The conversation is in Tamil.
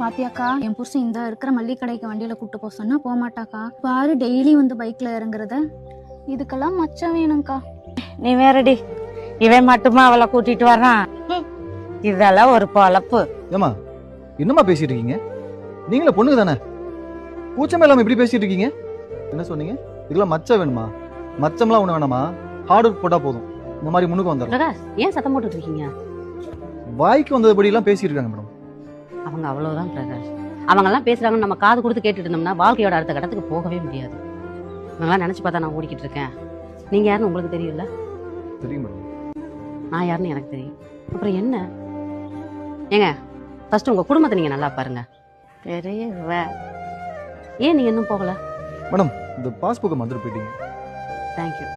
பாத்தியாக்கா என் புருஷன் இந்த இருக்கிற மல்லிகை கடைக்கு வண்டியில கூப்பிட்டு போக சொன்னா போக மாட்டாக்கா பாரு டெய்லி வந்து பைக்ல இறங்குறத. இதுக்கெல்லாம் மச்சம் வேணும்க்கா. நீ வேறடி. இவன் மட்டுமா அவளை கூட்டிட்டு வரான் இதெல்லாம் ஒரு பொழப்பு. ஏமா என்னம்மா பேசிட்டு இருக்கீங்க? நீங்களும் பொண்ணு தானே கூச்சமே இல்லாம இப்படி பேசிட்டு இருக்கீங்க? என்ன சொன்னீங்க? இதெல்லாம் மச்சம் வேணுமா? மச்சம்லாம் ஒண்ணு வேணாமா? ஹார்ட் ஒர்க் போட்டா போதும். இந்த மாதிரி முன்னுக்கு வந்துடலாம் பிரகாஷ் ஏன் சத்தம் போட்டுட்டு இருக்கீங்க? வாய்க்கு வந்தபடி எல்லாம் பேசிட்டு இருக்காங்க மேடம். அவங்க அவ்வளவுதான் பிரகாஷ். அவங்க எல்லாம் பேசுறாங்கன்னு நம்ம காது கொடுத்து கேட்டுட்டு இருந்தோம்னா வாழ்க்கையோட அடுத்த கட்டத்துக்கு போகவே முடியாது. இவங்கெல்லாம் நினைச்சு பார்த்தா நான் ஓடிக்கிட்டு இருக்கேன். நீங்க யாருன்னு உங்களுக்கு தெரியும்ல? தெரியும் மேடம். நான் யாருன்னு எனக்கு தெரியும். அப்புறம் என்ன? ஏங்க ஃபர்ஸ்ட் உங்க குடும்பத்தை நீங்க நல்லா பாருங்க. பெரிய. ஏன் நீங்க இன்னும் போகல? இந்த பாஸ்புக்கை மறந்துட்டு போயிட்டீங்க. தேங்க்யூ